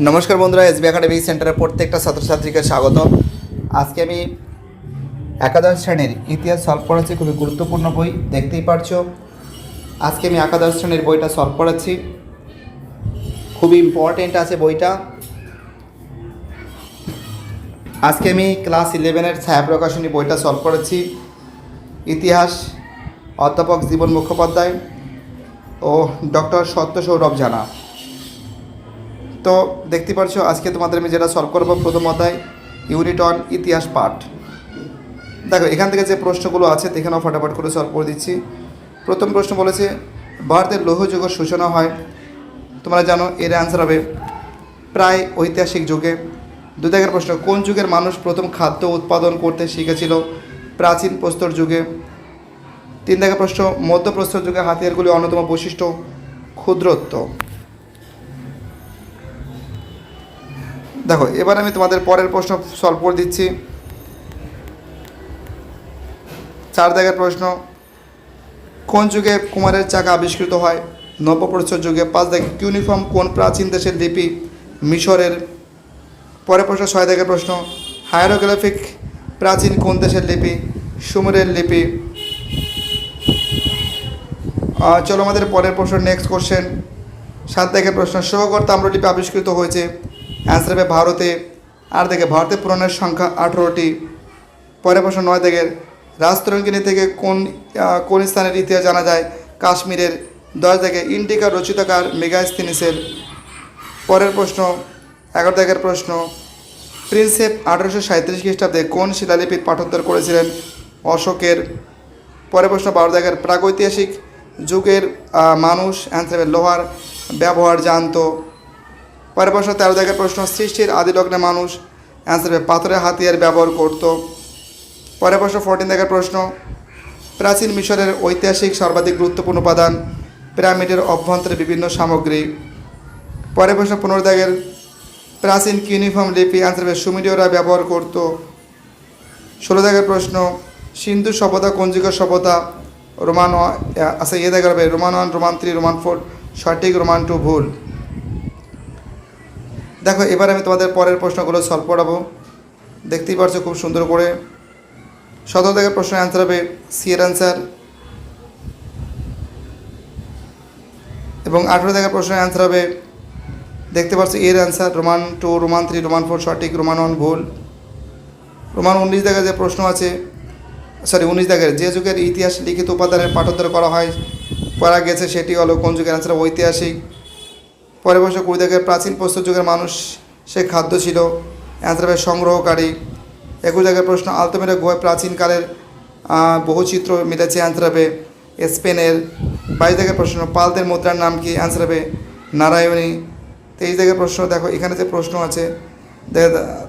নমস্কার বন্ধুরা, SB academy সেন্টারের প্রত্যেকটা ছাত্রছাত্রীকে স্বাগত আজকে আমি একাদশ শ্রেণির ইতিহাস সলভ করাচ্ছি, খুবই গুরুত্বপূর্ণ বই, দেখতেই পারছ। আজকে আমি একাদশ শ্রেণির বইটা সলভ করাচ্ছি। খুবই ইম্পর্টেন্ট আছে বইটা। আজকে আমি ক্লাস ইলেভেনের ছায়া প্রকাশনী বইটা সলভ করেছি। ইতিহাস, অধ্যাপক জীবন মুখোপাধ্যায় ও ডক্টর সত্য সৌরভ জানা। তো দেখতে পাচ্ছ আজকে তোমাদের আমি যেটা সলভ করব প্রথম অধ্যায় ইউনিট অন ইতিহাস পাঠ। দেখো, এখান থেকে যে প্রশ্নগুলো আছে এখানেও ফটাফট করে সলভ করে দিচ্ছি। প্রথম প্রশ্ন বলেছে, ভারতের লৌহযুগের সূচনা হয়। তোমরা জানো, এর অ্যান্সার হবে প্রায় ঐতিহাসিক যুগে। দু দাগের প্রশ্ন, কোন যুগের মানুষ প্রথম খাদ্য উৎপাদন করতে শিখেছিল? প্রাচীন প্রস্তর যুগে। তিন দাগের প্রশ্ন, মধ্যপ্রস্তর যুগে হাতিয়ারগুলি অন্যতম বৈশিষ্ট্য, ক্ষুদ্রত্ব। দেখো, এবার আমি তোমাদের পরের প্রশ্ন সলভ করে দিচ্ছি। চার দাগের প্রশ্ন, কোন যুগে কুমারের চাকা আবিষ্কৃত হয়? নবপ্রস্তর যুগে পাঁচ দাগে ইউনিফর্ম কোন প্রাচীন দেশের লিপি? মিশরের। পরের প্রশ্ন, ছয় দাগের প্রশ্ন হায়ারোগ্রাফিক প্রাচীন কোন দেশের লিপি? সুমেরের লিপি। চলো আমাদের পরের প্রশ্ন নেক্সট কোশ্চেন সাত দাগের প্রশ্ন সহকর তাম্রলিপি আবিষ্কৃত হয়েছে অ্যান্সার হবে ভারতে আর দেখে ভারতের পুরাণের সংখ্যা আঠেরোটি। পরের প্রশ্ন নয় দাগের রাজতরঙ্গিনী থেকে কোন কোন স্থানের ইতিহাস জানা যায়? কাশ্মীরের দশ দাগে ইন্ডিকা রচিতকার মেগাস্তিনিসের পরের প্রশ্ন, এগারো দাগের প্রশ্ন, প্রিন্সেপ আঠারোশো সাঁত্রিশ খ্রিস্টাব্দে কোন শিলালিপির পাঠোত্তর করেছিলেন? অশোকের। পরের প্রশ্ন, বারো দাগের প্রাগৈতিহাসিক যুগের মানুষ, অ্যান্সার লোহার। ব্যবহার জানতো। পরের প্রশ্ন, তেরো দাগের প্রশ্ন, সৃষ্টির আদি লগ্নে মানুষ অ্যান্সার পাথরের হাতিয়ার ব্যবহার করত। পরের প্রশ্ন ফোরটিন দাগের প্রশ্ন, প্রাচীন মিশরের ঐতিহাসিক সর্বাধিক গুরুত্বপূর্ণ উপাদান পিরামিডের অভ্যন্তরে বিভিন্ন সামগ্রী। পরের প্রশ্ন, পনেরো প্রাচীন ইউনিফর্ম লিপি অ্যান্সার হবে, সুমিরীয়রা ব্যবহার করত। ষোলো দাগের প্রশ্ন, সিন্ধু সভ্যতা যুগের সভ্যতা, রোমান আচ্ছা ইয়ে দাগের হবে Roman one Roman three Roman four সঠিক রোমান টু ভুল। দেখো, এবার আমি তোমাদের পরের প্রশ্নগুলো সলভ করাবো। দেখতেই পারছ খুব সুন্দর করে। সতেরো থেকে প্রশ্নের অ্যান্সার হবে সি এর অ্যান্সার এবং আঠেরো থেকে প্রশ্নের অ্যান্সার হবে, দেখতে পাচ্ছ এর answer Roman two Roman three Roman four সঠিক রোমান ওয়ান ভুল। রোমান উনিশ দাগের যে প্রশ্ন আছে সরি উনিশ দাগের যে যুগের ইতিহাস লিখিত উপাদানের পাঠোত্তর করা হয়, পড়া গেছে সেটি হলো কোন যুগের অ্যান্সার ঐতিহাসিক। পরে কুড়ি থেকে প্রাচীন প্রস্তর যুগের মানুষ সে খাদ্য ছিল। অ্যান্সার সংগ্রহকারী। একুশ জায়গায় প্রশ্ন, আলতমেরা গুহায় প্রাচীনকালের বহু চিত্র মিলেছে অ্যান্সার হবে স্পেনের বাইশ জায়গায় প্রশ্ন পালদের মুদ্রার নাম কি? অ্যান্সার হবে নারায়ণী। তেইশ জায়গায় প্রশ্ন, দেখো, এখানে যে প্রশ্ন আছে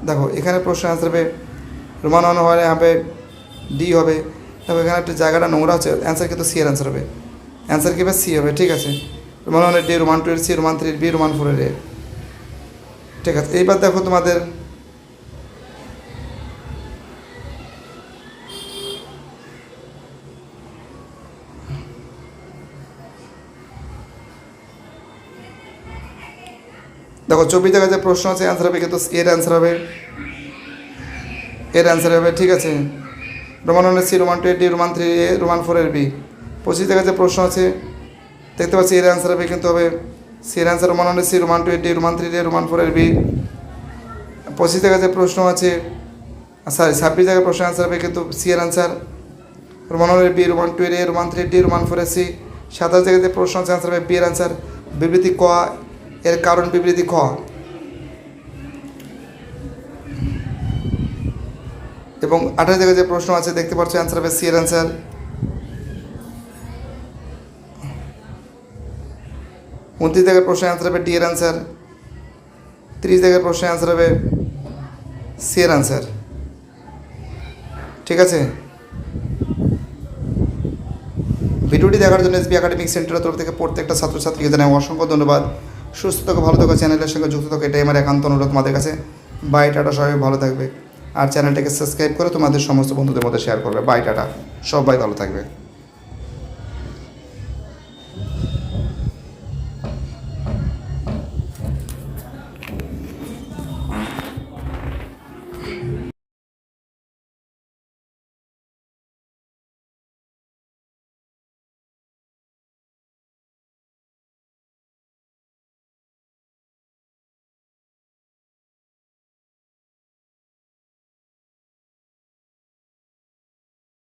দেখো, এখানে প্রশ্ন অ্যান্সার হবে রোমান হলে হবে ডি হবে। দেখো, এখানে একটা জায়গাটা নোংরা আছে, অ্যান্সার কিন্তু সি এর অ্যান্সার হবে। অ্যান্সার কি হবে? সি হবে, ঠিক আছে। রোমান ওয়ানের ডি রোমান টু এর সি, রোমান থ্রির বি, রোমান ফোরের এ। ঠিক আছে, এইবার দেখো তোমাদের দেখো, চব্বিশ জায়গায় যে প্রশ্ন আছে অ্যান্সার হবে কিন্তু এর অ্যান্সার হবে। এর অ্যান্সার হবে, ঠিক আছে। রোমান ওয়ানের সি, রোমান টু এর D, Roman three A, Roman ফোরের বি। পঁচিশ জায়গায় যে প্রশ্ন আছে দেখতে পাচ্ছি, এর অ্যান্সার হবে কিন্তু হবে, সি এর অ্যান্সার রোমান ওয়ানের সি রোমান টু এর রোমান থ্রি এ রোমান ফোরের বি পঁচিশ জায়গায় প্রশ্ন আছে সরি ছাব্বিশ জায়গায় প্রশ্ন অ্যান্সার হবে কিন্তু সি এর অ্যান্সার রোমান ওয়ানের বি রোমান টু এর A Roman three D Roman four এর সি সাতাশ জায়গায় যে প্রশ্ন আছে অ্যান্সার হবে বি এর অ্যান্সার বিবৃতি ক, এর কারণ বিবৃতি খ। এবং আঠাশ জায়গায় যে প্রশ্ন আছে, দেখতে পাচ্ছ অ্যান্সার হবে সি এর অ্যান্সার উনত্রিশ জায়গায় প্রশ্ন অ্যান্সার হবে ডি এর অ্যান্সার তিরিশ জায়গায় প্রশ্ন অ্যান্সার হবে সি এর অ্যান্সার ঠিক আছে? ভিডিওটি দেখার জন্য এসবি একাডেমিক সেন্টারের তরফ থেকে প্রত্যেকটা ছাত্রছাত্রীকে জানাই অসংখ্য ধন্যবাদ। সুস্থ থাকো, ভালো থাকো, চ্যানেলের সঙ্গে যুক্ত থাকো, এটাই আমার একান্ত অনুরোধ তোমাদের কাছে। বাই টাটা, সবাই ভালো থাকবে। আর চ্যানেলটাকে সাবস্ক্রাইব করে তোমাদের সমস্ত বন্ধুদের মধ্যে শেয়ার করবে। Bye tata. সবাই ভালো থাকবে।